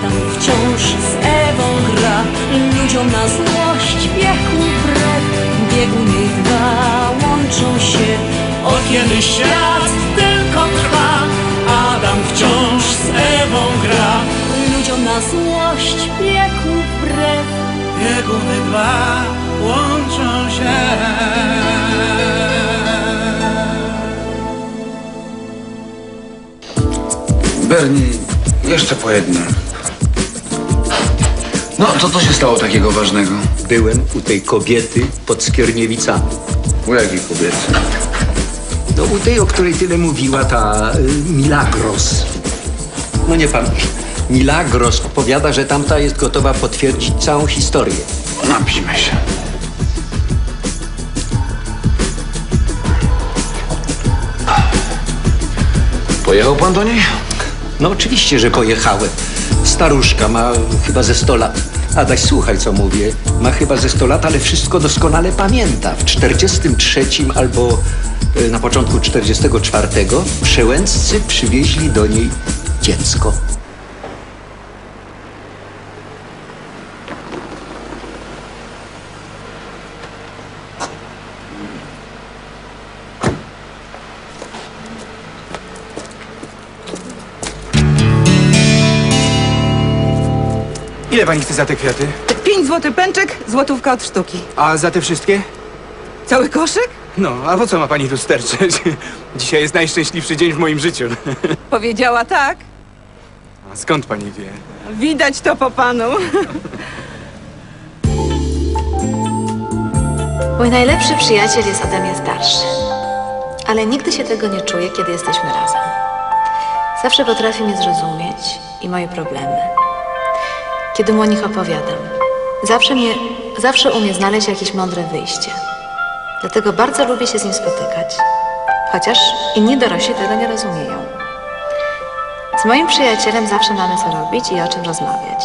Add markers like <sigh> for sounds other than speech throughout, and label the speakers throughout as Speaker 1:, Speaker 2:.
Speaker 1: Adam wciąż z Ewą gra. Ludziom na złość wieku wbrew. Bieguny dwa łączą się.
Speaker 2: Od kiedy świat tylko trwa Adam wciąż z Ewą gra.
Speaker 1: Ludziom na złość wieku wbrew.
Speaker 2: Bieguny dwa łączą się.
Speaker 3: Bernie, jeszcze po jednym. No, to co się stało takiego ważnego?
Speaker 4: Byłem u tej kobiety pod Skierniewicami.
Speaker 3: U jakiej kobiety?
Speaker 4: No u tej, o której tyle mówiła ta y, Milagros. No nie pan. Milagros opowiada, że tamta jest gotowa potwierdzić całą historię.
Speaker 3: Napijmy się. Pojechał pan do niej?
Speaker 4: No oczywiście, że pojechałem. Staruszka ma chyba ze 100 lat. Adaś, słuchaj, co mówię. Ma chyba ze 100 lat, ale wszystko doskonale pamięta. W 43 albo y, na początku 44 przełęccy przywieźli do niej dziecko.
Speaker 5: Ile pani chce za te kwiaty?
Speaker 6: 5 zł pęczek, złotówka od sztuki.
Speaker 5: A za te wszystkie?
Speaker 6: Cały koszyk?
Speaker 5: No, a po co ma pani tu sterczeć? <laughs> Dzisiaj jest najszczęśliwszy dzień w moim życiu. <laughs>
Speaker 6: Powiedziała tak.
Speaker 5: A skąd pani wie?
Speaker 6: Widać to po panu.
Speaker 7: Mój najlepszy przyjaciel jest ode mnie starszy, ale nigdy się tego nie czuję, kiedy jesteśmy razem. Zawsze potrafi mnie zrozumieć i moje problemy. Kiedy mu o nich opowiadam, zawsze, mnie, zawsze umie znaleźć jakieś mądre wyjście. Dlatego bardzo lubię się z nim spotykać, chociaż inni dorośli tego nie rozumieją. Z moim przyjacielem zawsze mamy co robić i o czym rozmawiać.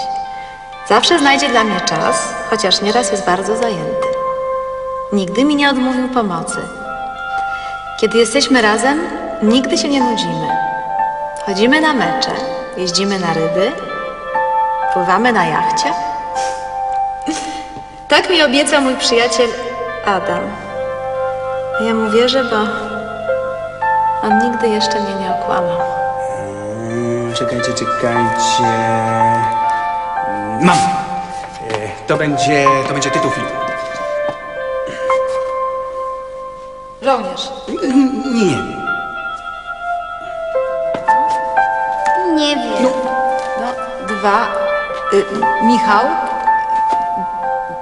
Speaker 7: Zawsze znajdzie dla mnie czas, chociaż nieraz jest bardzo zajęty. Nigdy mi nie odmówił pomocy. Kiedy jesteśmy razem, nigdy się nie nudzimy. Chodzimy na mecze, jeździmy na ryby, pływamy na jachcie. Tak mi obiecał mój przyjaciel Adam. Ja mu wierzę, bo on nigdy jeszcze mnie nie okłamał.
Speaker 5: Czekajcie, czekajcie. Mam! E, To będzie, to będzie tytuł filmu.
Speaker 7: Żołnierz.
Speaker 5: Nie, nie.
Speaker 7: Nie wiem. No, dwa. Y, Michał.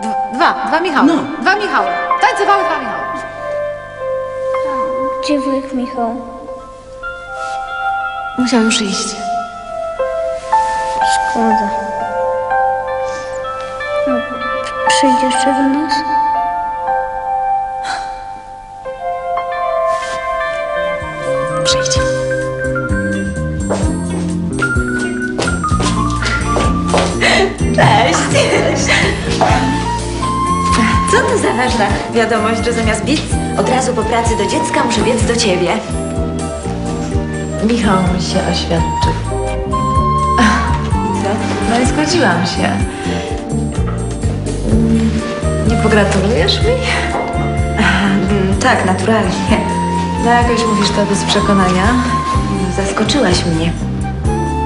Speaker 7: D- dwa, dwa Michały.
Speaker 5: No.
Speaker 7: Dwa Michały. Tańcowały dwa Michały.
Speaker 8: Wujek Michał?
Speaker 7: Musiał już iść.
Speaker 8: Szkoda. No, przyjdzie jeszcze do nas?
Speaker 7: Przyjdź.
Speaker 9: Wiadomość, że zamiast biec od razu po pracy do dziecka muszę biec do ciebie?
Speaker 7: Michał mi się oświadczył. Co? No i zgodziłam się. Nie pogratulujesz mi?
Speaker 9: Mm, tak, naturalnie.
Speaker 7: No jakoś mówisz to bez przekonania.
Speaker 9: Zaskoczyłaś mnie.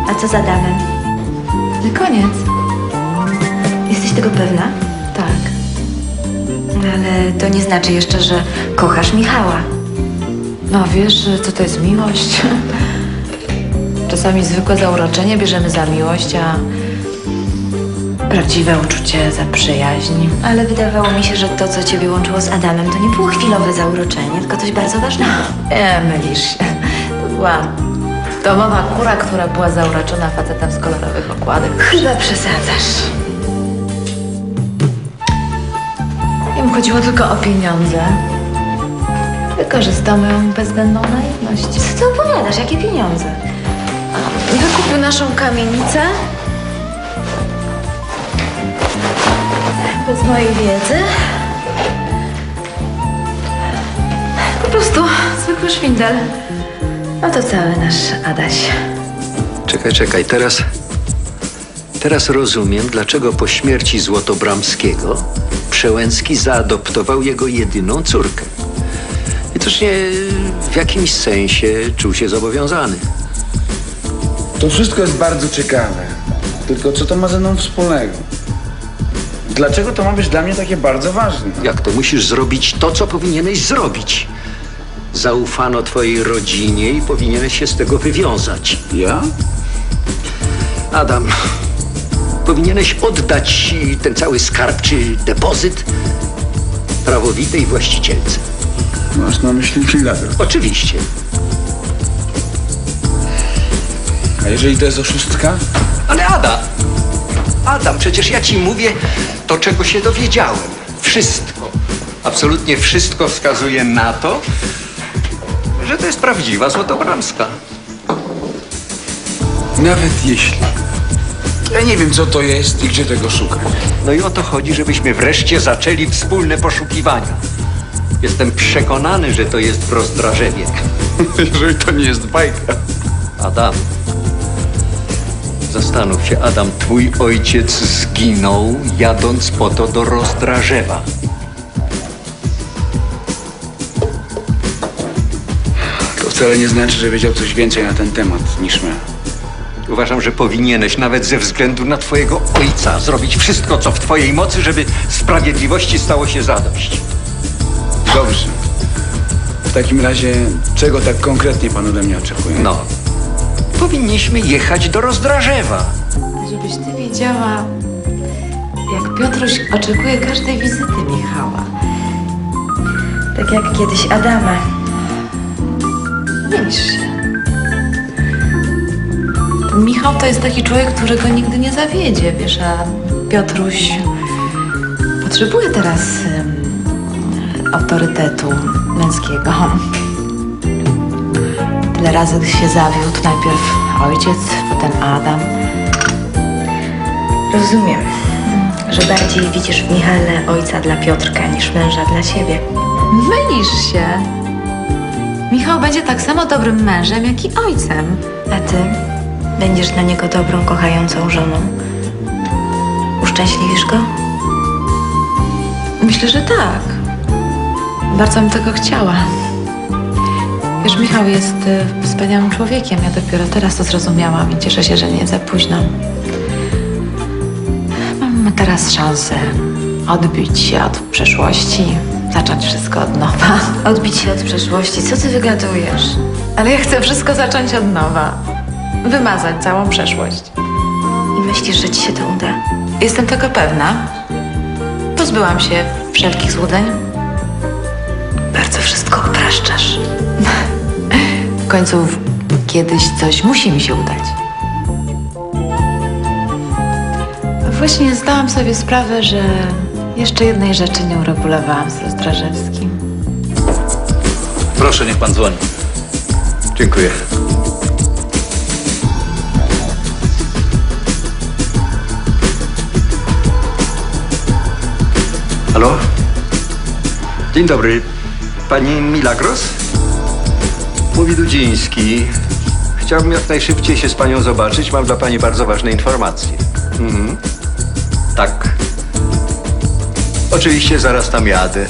Speaker 9: A co za damem?
Speaker 7: No koniec.
Speaker 9: Jesteś tego pewna? Ale to nie znaczy jeszcze, że kochasz Michała.
Speaker 7: No wiesz, co to jest miłość? <laughs> Czasami zwykłe zauroczenie bierzemy za miłość, a prawdziwe uczucie za przyjaźń.
Speaker 9: Ale wydawało mi się, że to, co ciebie łączyło z Adamem, to nie było chwilowe zauroczenie, tylko coś bardzo ważnego.
Speaker 7: Nie, mylisz się. To była domowa kura, która była zauroczona facetem z kolorowych okładek.
Speaker 9: Chyba przesadzasz.
Speaker 7: Im chodziło tylko o pieniądze. Wykorzystał moją bezwzględną naiwność.
Speaker 9: Co ty opowiadasz? Jakie pieniądze?
Speaker 7: Wykupił naszą kamienicę. Bez mojej wiedzy. Po prostu zwykły szwindel. No to cały nasz Adaś.
Speaker 4: Czekaj, czekaj, teraz... Teraz rozumiem, dlaczego po śmierci Złotobramskiego Przełęcki zaadoptował jego jedyną córkę. Widocznie w jakimś sensie czuł się zobowiązany.
Speaker 3: To wszystko jest bardzo ciekawe. Tylko co to ma ze mną wspólnego? Dlaczego to ma być dla mnie takie bardzo ważne?
Speaker 4: Jak to musisz zrobić to, co powinieneś zrobić? Zaufano twojej rodzinie i powinieneś się z tego wywiązać.
Speaker 3: Ja?
Speaker 4: Adam, powinieneś oddać ten cały skarb czy depozyt prawowitej właścicielce.
Speaker 3: Masz na myśli Milagro.
Speaker 4: Oczywiście.
Speaker 3: A jeżeli to jest oszustka?
Speaker 4: Ale Adam, Adam, przecież ja ci mówię to, czego się dowiedziałem. Wszystko, absolutnie wszystko wskazuje na to, że to jest prawdziwa Złotobramska.
Speaker 3: Nawet jeśli. Ja nie wiem, co to jest i gdzie tego szukać.
Speaker 4: No i o to chodzi, żebyśmy wreszcie zaczęli wspólne poszukiwania. Jestem przekonany, że to jest w rozdrażewie. <laughs>
Speaker 3: jeżeli to nie jest bajka.
Speaker 4: Adam. Zastanów się, Adam, twój ojciec zginął jadąc po to do rozdrażewa.
Speaker 3: To wcale nie znaczy, że wiedział coś więcej na ten temat niż my.
Speaker 4: Uważam, że powinieneś nawet ze względu na twojego ojca zrobić wszystko, co w twojej mocy, żeby sprawiedliwości stało się zadość.
Speaker 3: Dobrze. W takim razie, czego tak konkretnie pan ode mnie oczekuje?
Speaker 4: No, powinniśmy jechać do rozdrażewa.
Speaker 7: Żebyś ty wiedziała, jak Piotruś oczekuje każdej wizyty Michała.
Speaker 9: Tak jak kiedyś Adama.
Speaker 7: Mylisz się. Michał to jest taki człowiek, którego nigdy nie zawiedzie, wiesz, a Piotruś potrzebuje teraz em, autorytetu męskiego. Tyle razy się zawiódł, najpierw ojciec, potem Adam.
Speaker 9: Rozumiem, że bardziej widzisz w Michale ojca dla Piotrka niż męża dla siebie.
Speaker 7: Mylisz się. Michał będzie tak samo dobrym mężem, jak i ojcem.
Speaker 9: A ty będziesz dla niego dobrą, kochającą żoną. Uszczęśliwisz go?
Speaker 7: Myślę, że tak. Bardzo bym tego chciała. Wiesz, Michał jest y, wspaniałym człowiekiem. Ja dopiero teraz to zrozumiałam i cieszę się, że nie za późno. Mam teraz szansę odbić się od przeszłości, zacząć wszystko od nowa.
Speaker 9: Odbić się od przeszłości. Co ty wygadujesz?
Speaker 7: Ale ja chcę wszystko zacząć od nowa. Wymazać całą przeszłość.
Speaker 9: I myślisz, że ci się to uda?
Speaker 7: Jestem tego pewna. Pozbyłam się wszelkich złudzeń.
Speaker 9: Bardzo wszystko upraszczasz.
Speaker 7: W końcu w- kiedyś coś musi mi się udać. Właśnie zdałam sobie sprawę, że jeszcze jednej rzeczy nie uregulowałam z Rozdrażewskim.
Speaker 3: Proszę, niech pan dzwoni.
Speaker 4: Dziękuję. Halo? Dzień dobry. Pani Milagros? Mówi Dudziński. Chciałbym jak najszybciej się z panią zobaczyć. Mam dla pani bardzo ważne informacje. Mhm. Tak. Oczywiście zaraz tam jadę.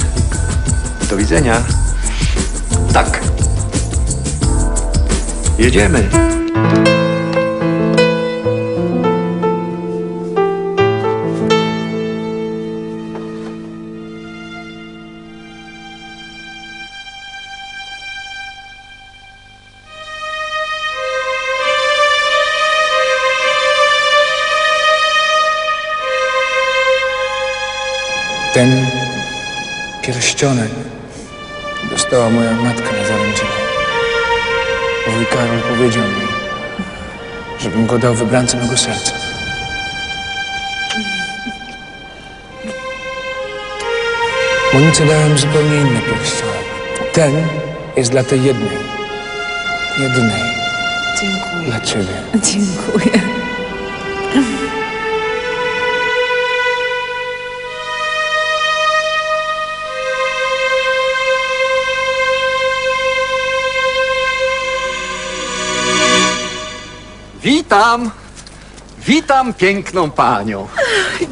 Speaker 4: Do widzenia. Tak. Jedziemy.
Speaker 5: Ten pierścionek dostała moja matka na zaręczenie. Wuj Karol powiedział mi, żebym go dał wybrance mego serca. Monice dałem zupełnie inny pierścionek. Ten jest dla tej jednej. Jedynej.
Speaker 7: Dziękuję.
Speaker 5: Dla ciebie.
Speaker 7: Dziękuję.
Speaker 4: Witam! Witam piękną panią.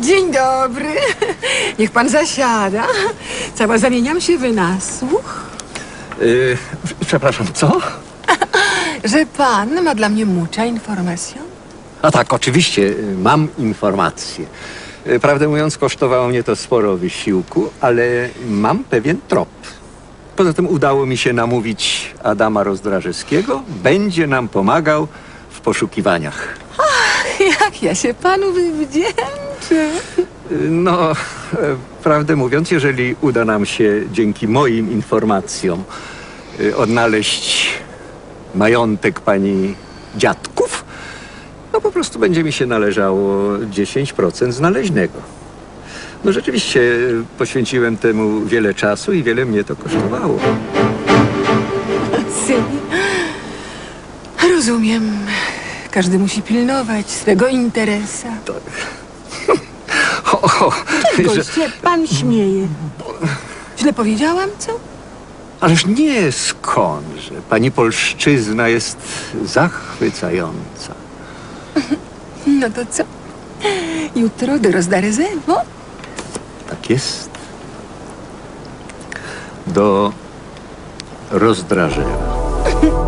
Speaker 10: Dzień dobry. Niech pan zasiada. Cała zamieniam się w nasłuch,
Speaker 4: Yy, przepraszam, co? <laughs>
Speaker 10: że pan ma dla mnie mucha informacją.
Speaker 4: A tak, oczywiście, y, mam informacje. Y, Prawdę mówiąc, kosztowało mnie to sporo wysiłku, ale mam pewien trop. Poza tym udało mi się namówić Adama Rozdrażewskiego. Będzie nam pomagał poszukiwaniach.
Speaker 10: Jak ja się panu wdzięczę.
Speaker 4: No, e, prawdę mówiąc, jeżeli uda nam się dzięki moim informacjom y, odnaleźć majątek pani dziadków, no po prostu będzie mi się należało 10% znaleźnego. No rzeczywiście y, poświęciłem temu wiele czasu i wiele mnie to kosztowało.
Speaker 10: Rozumiem. Każdy musi pilnować swego interesa. <laughs>
Speaker 4: O, o,
Speaker 10: Czego
Speaker 4: że,
Speaker 10: się pan śmieje? Źle powiedziałam, co?
Speaker 4: ależ nie skądże. Pani polszczyzna jest zachwycająca. <laughs>
Speaker 10: No to co? Jutro do Rozdarezewo?
Speaker 4: Tak jest. Do rozdrażenia. <laughs>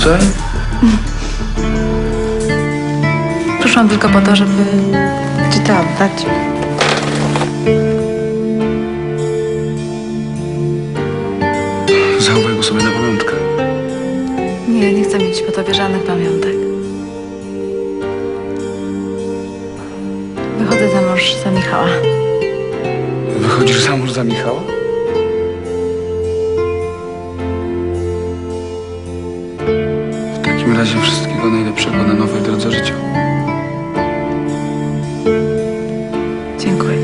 Speaker 3: tutaj?
Speaker 7: Przyszłam tylko po to, żeby ci to oddać.
Speaker 3: Zachowaj go sobie na pamiątkę.
Speaker 7: Nie, nie chcę mieć po tobie żadnych pamiątek. Wychodzę za mąż za Michała.
Speaker 3: Wychodzisz za mąż za Michała? Razie wszystkiego najlepszego na nowej drodze życia.
Speaker 7: Dziękuję.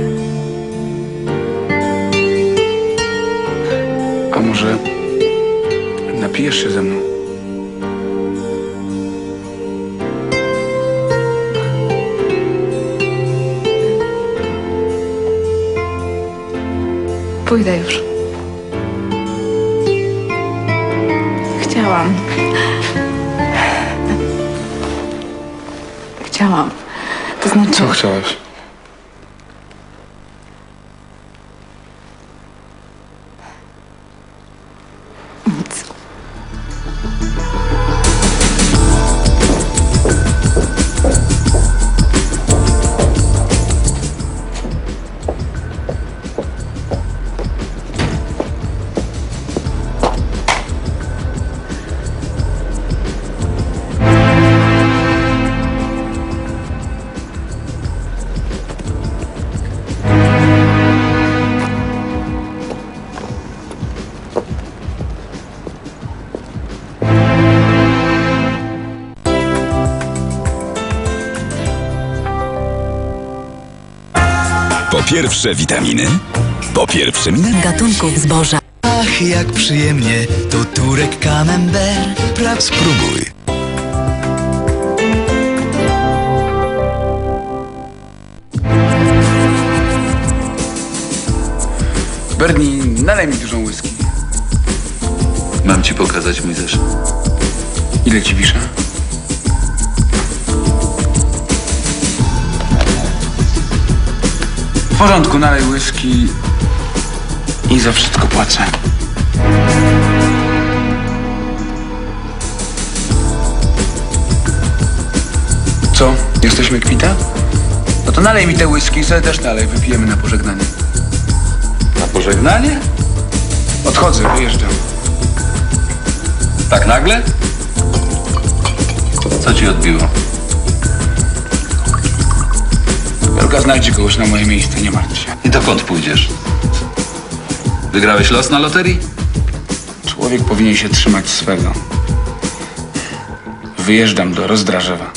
Speaker 3: A może napijesz się ze mną?
Speaker 7: Pójdę już. Chciałam. Chciałam. To znaczy.
Speaker 3: Co chciałaś?
Speaker 11: Po pierwsze witaminy, po pierwsze minerał.
Speaker 1: Gatunków zboża.
Speaker 11: Ach, jak przyjemnie, to Turek Camembert. Praw spróbuj.
Speaker 3: Bernie, nalej mi dużą whisky.
Speaker 12: Mam ci pokazać mój zeszyt.
Speaker 3: Ile ci piszę? W porządku, nalej whisky i za wszystko płacę. Co? Jesteśmy kwita? No to nalej mi te whisky i sobie też nalej. Wypijemy na pożegnanie.
Speaker 12: Na pożegnanie?
Speaker 3: Odchodzę, wyjeżdżam.
Speaker 12: Tak nagle? Co ci odbiło?
Speaker 3: Wielka znajdzie kogoś na moje miejsce, nie martw się.
Speaker 12: I dokąd pójdziesz? Wygrałeś los na loterii?
Speaker 3: Człowiek powinien się trzymać swego. Wyjeżdżam do Rozdrażewa.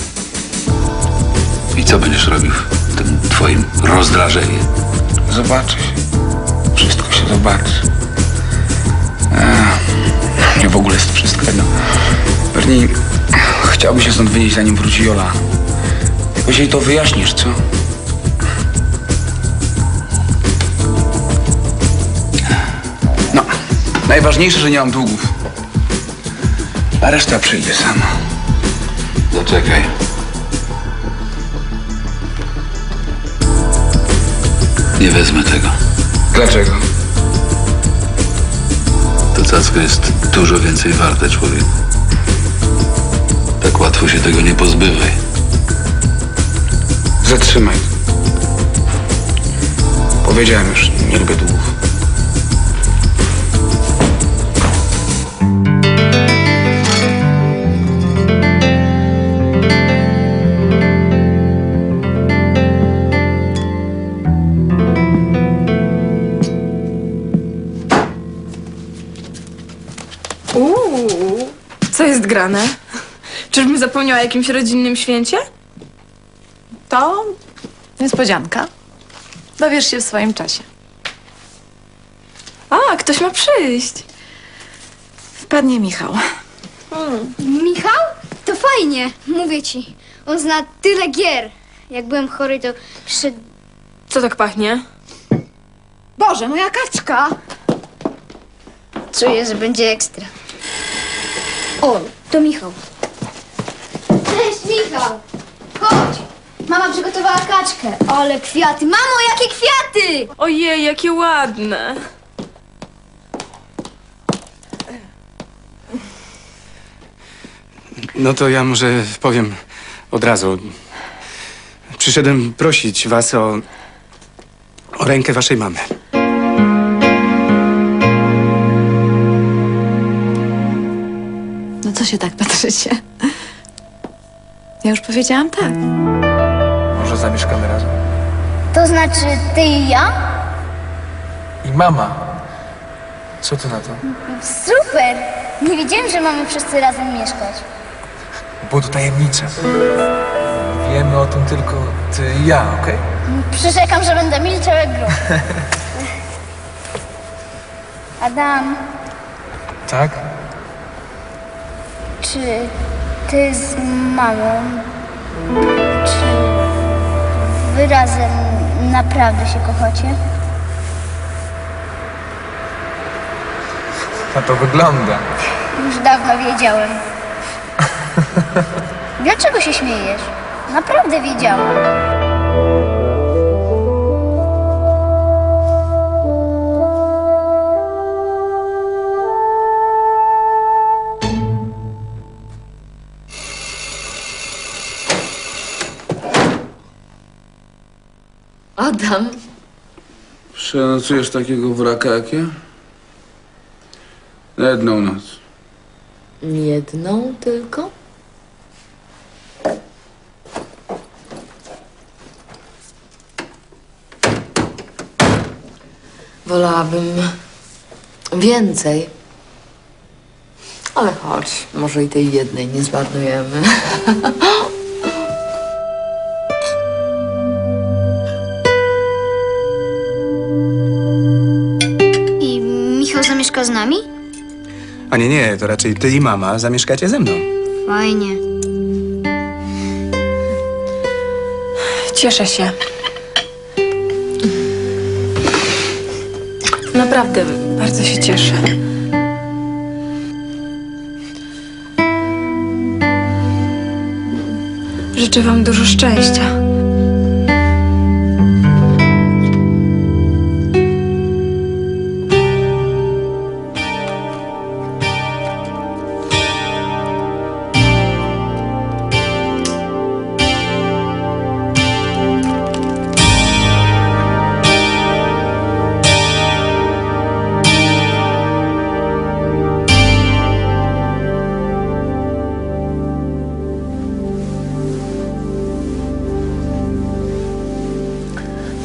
Speaker 12: I co będziesz robił w tym twoim rozdrażewie?
Speaker 3: Zobaczy się. Wszystko się zobaczy. Ech, mnie w ogóle jest wszystko jedno. Bernie, chciałbym się stąd wynieść, zanim wróci Jola. Jakoś jej to wyjaśnisz, co? Najważniejsze, że nie mam długów. A reszta przyjdzie sama.
Speaker 12: Zaczekaj. Nie wezmę tego.
Speaker 3: Dlaczego?
Speaker 12: To cacko jest dużo więcej warte, człowieku. Tak łatwo się tego nie pozbywaj.
Speaker 3: Zatrzymaj. Powiedziałem już, nie lubię długów.
Speaker 13: Grane? Czyżbym zapomniała o jakimś rodzinnym święcie?
Speaker 7: To niespodzianka. Dowiesz się w swoim czasie.
Speaker 13: A, ktoś ma przyjść.
Speaker 7: Wpadnie Michał.
Speaker 8: Michał? To fajnie, mówię ci. On zna tyle gier. Jak byłem chory, to przyszedł...
Speaker 13: Co tak pachnie?
Speaker 8: Boże, moja kaczka! Czuję, że będzie ekstra. O, to Michał. Cześć, Michał! Chodź! Mama przygotowała kaczkę. Ale kwiaty! Mamo, jakie kwiaty!
Speaker 13: Ojej, jakie ładne.
Speaker 5: No to ja może powiem od razu. Przyszedłem prosić was o, o rękę waszej mamy.
Speaker 7: Co się tak patrzycie? Ja już powiedziałam tak.
Speaker 5: Może zamieszkamy razem?
Speaker 8: To znaczy ty i ja?
Speaker 5: I mama. Co ty na to?
Speaker 8: Super! Nie wiedziałem, że mamy wszyscy razem mieszkać.
Speaker 5: Było to tajemnica. Wiemy o tym tylko ty i ja, okej?
Speaker 8: Przyrzekam, że będę milczał jak grób. <laughs> Adam,
Speaker 5: Tak?
Speaker 8: Czy ty z mamą, czy wy razem naprawdę się kochacie?
Speaker 5: A to wygląda.
Speaker 8: Już dawno wiedziałem. <laughs> Dlaczego się śmiejesz? Naprawdę wiedziałam.
Speaker 3: Przenocujesz takiego wraka jak ja? Na jedną noc.
Speaker 1: jedną tylko? Wolałabym więcej. Ale chodź, może i tej jednej nie zmarnujemy. <laughs>
Speaker 8: Zamieszka z nami?
Speaker 5: A nie, nie, to raczej ty i mama zamieszkacie ze mną.
Speaker 8: Fajnie.
Speaker 13: Cieszę się. Naprawdę, bardzo się cieszę. Życzę wam dużo szczęścia.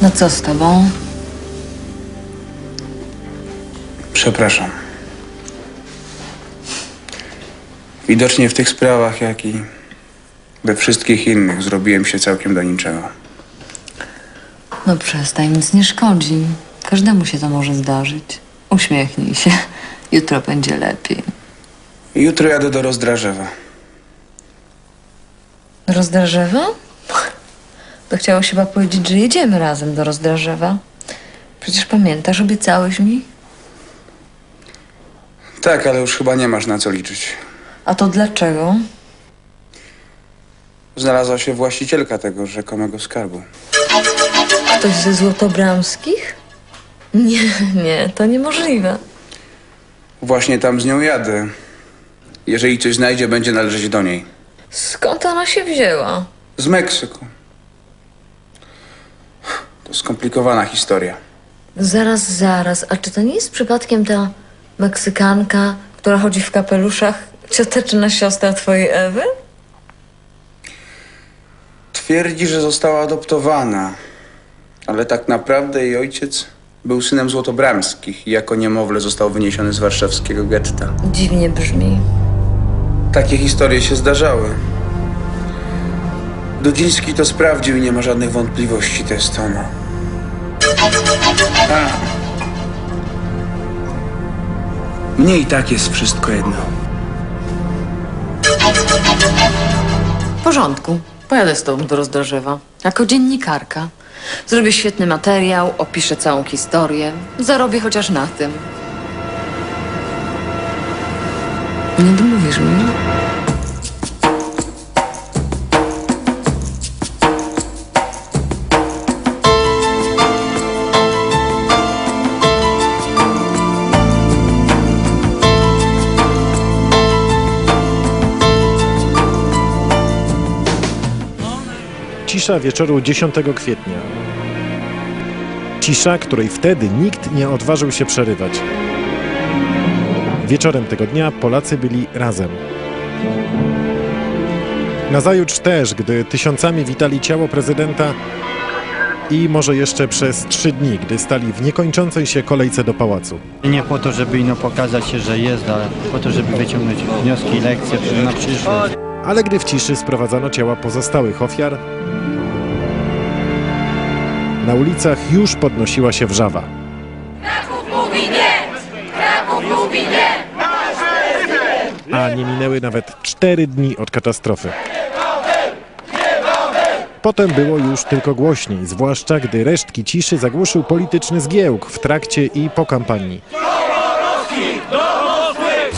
Speaker 1: No co z tobą?
Speaker 3: Przepraszam. Widocznie w tych sprawach, jak i we wszystkich innych, zrobiłem się całkiem do niczego.
Speaker 1: No przestań, nic nie szkodzi. Każdemu się to może zdarzyć. Uśmiechnij się. Jutro będzie lepiej.
Speaker 3: Jutro jadę do Rozdrażewa.
Speaker 1: Rozdrażewa? To chciało się chyba powiedzieć, że jedziemy razem do Rozdrażewa. Przecież pamiętasz, obiecałeś mi?
Speaker 3: Tak, ale już chyba nie masz na co liczyć.
Speaker 1: A to dlaczego?
Speaker 3: Znalazła się właścicielka tego rzekomego skarbu.
Speaker 1: Ktoś ze Złotobramskich? Nie, nie, to niemożliwe.
Speaker 3: Właśnie tam z nią jadę. Jeżeli coś znajdzie, będzie należeć do niej.
Speaker 1: Skąd ona się wzięła?
Speaker 3: Z Meksyku. Skomplikowana historia.
Speaker 1: Zaraz, zaraz. A czy to nie jest przypadkiem ta Meksykanka, która chodzi w kapeluszach, cioteczna siostra twojej Ewy?
Speaker 3: Twierdzi, że została adoptowana, ale tak naprawdę jej ojciec był synem złotobramskich i jako niemowlę został wyniesiony z warszawskiego getta.
Speaker 1: Dziwnie brzmi.
Speaker 3: Takie historie się zdarzały. Dudziński to sprawdził i nie ma żadnych wątpliwości, to jest ono. A. Mnie i tak jest wszystko jedno.
Speaker 1: W porządku. Pojadę z tobą do Rozdrożewa. Jako dziennikarka. Zrobię świetny materiał, opiszę całą historię. Zarobię chociaż na tym. Nie odmówisz mi?
Speaker 14: Cisza wieczoru 10 kwietnia. Cisza, której wtedy nikt nie odważył się przerywać. Wieczorem tego dnia Polacy byli razem. Nazajutrz też, gdy tysiącami witali ciało prezydenta i może jeszcze przez trzy dni, gdy stali w niekończącej się kolejce do pałacu.
Speaker 15: Nie po to, żeby ino pokazać się, że jest, ale po to, żeby wyciągnąć wnioski i lekcje na przyszłość.
Speaker 14: Ale gdy w ciszy sprowadzano ciała pozostałych ofiar, na ulicach już podnosiła się wrzawa. A nie minęły nawet cztery dni od katastrofy. Potem było już tylko głośniej, zwłaszcza gdy resztki ciszy zagłuszył polityczny zgiełk w trakcie i po kampanii.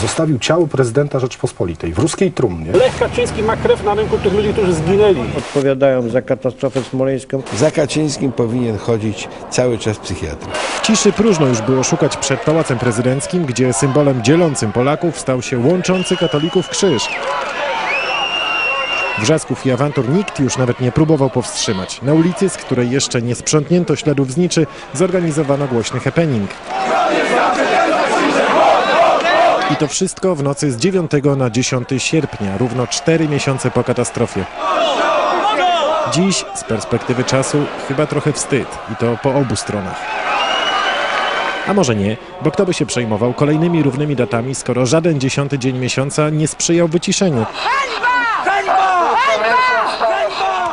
Speaker 16: Zostawił ciało prezydenta Rzeczpospolitej w ruskiej trumnie.
Speaker 17: Lech Kaczyński ma krew na ręku tych ludzi, którzy zginęli.
Speaker 15: Odpowiadają za katastrofę smoleńską.
Speaker 18: Za Kaczyńskim powinien chodzić cały czas psychiatra.
Speaker 14: W ciszy próżno już było szukać przed Pałacem Prezydenckim, gdzie symbolem dzielącym Polaków stał się łączący katolików krzyż. Wrzasków i awantur nikt już nawet nie próbował powstrzymać. Na ulicy, z której jeszcze nie sprzątnięto śladów zniczy, zorganizowano głośny happening. I to wszystko w nocy z 9 na 10 sierpnia, równo 4 miesiące po katastrofie. Dziś, z perspektywy czasu, chyba trochę wstyd i to po obu stronach. A może nie, bo kto by się przejmował kolejnymi równymi datami, skoro żaden dziesiąty dzień miesiąca nie sprzyjał wyciszeniu.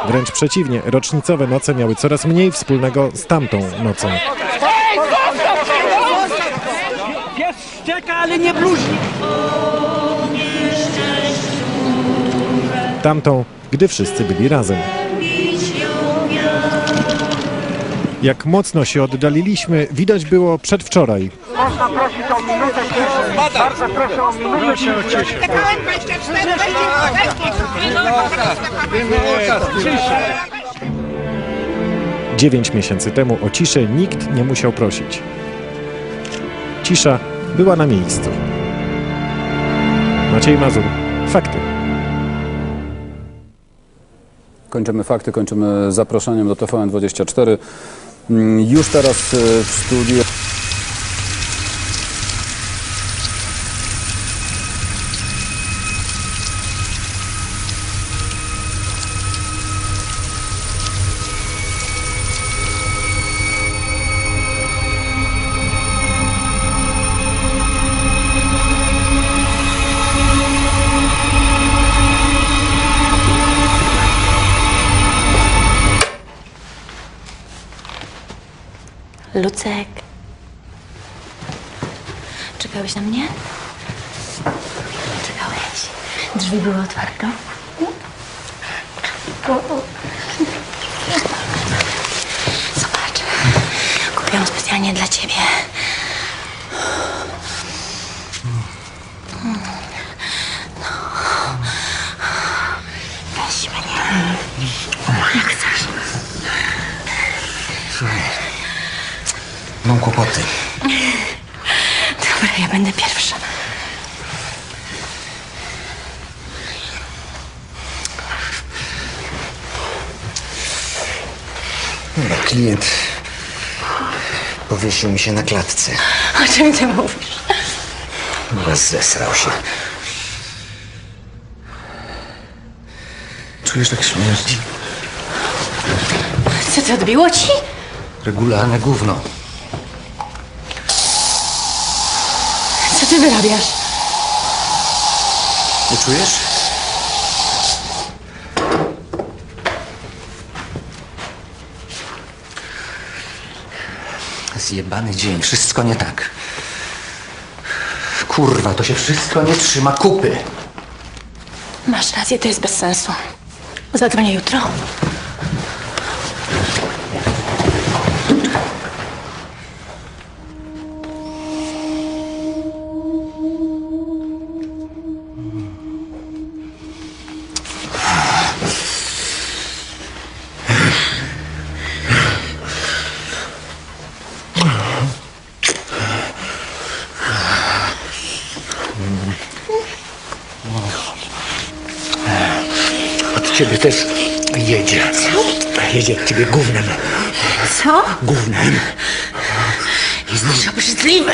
Speaker 14: Wręcz przeciwnie, rocznicowe noce miały coraz mniej wspólnego z tamtą nocą.
Speaker 17: Szczeka, ale nie bluźni.
Speaker 14: Tamtą, gdy wszyscy byli razem. Jak mocno się oddaliliśmy, widać było przedwczoraj.
Speaker 17: Można prosić o minutę ciszy. Bardzo proszę o minutę ciszy.
Speaker 14: Dziewięć miesięcy temu o ciszę nikt nie musiał prosić. Cisza była na miejscu. Maciej Mazur, fakty.
Speaker 19: Kończymy fakty, kończymy zaproszeniem do TVN24. Mm, Już teraz e, w studiu.
Speaker 9: Lucek. Czekałeś na mnie? Czekałeś. Drzwi były otwarte. Zobacz. Kupiłam specjalnie dla ciebie.
Speaker 20: Mam kłopoty.
Speaker 2: Dobra, ja będę pierwsza.
Speaker 20: Klient powiesił mi się na klatce.
Speaker 2: O czym ty mówisz?
Speaker 20: Chyba zesrał się. Czujesz tak śmierć?
Speaker 2: Co to odbiło ci?
Speaker 20: Regularne gówno.
Speaker 2: Ty wyrabiasz?
Speaker 20: Nie czujesz? Zjebany dzień, wszystko nie tak. Kurwa, to się wszystko nie trzyma kupy.
Speaker 2: Masz rację, to jest bez sensu. Zadzwonię jutro.
Speaker 20: Ciebie też jedzie. Jedzie od ciebie gównem.
Speaker 2: Co?
Speaker 20: Gównem.
Speaker 2: Jesteś obrzydliwy.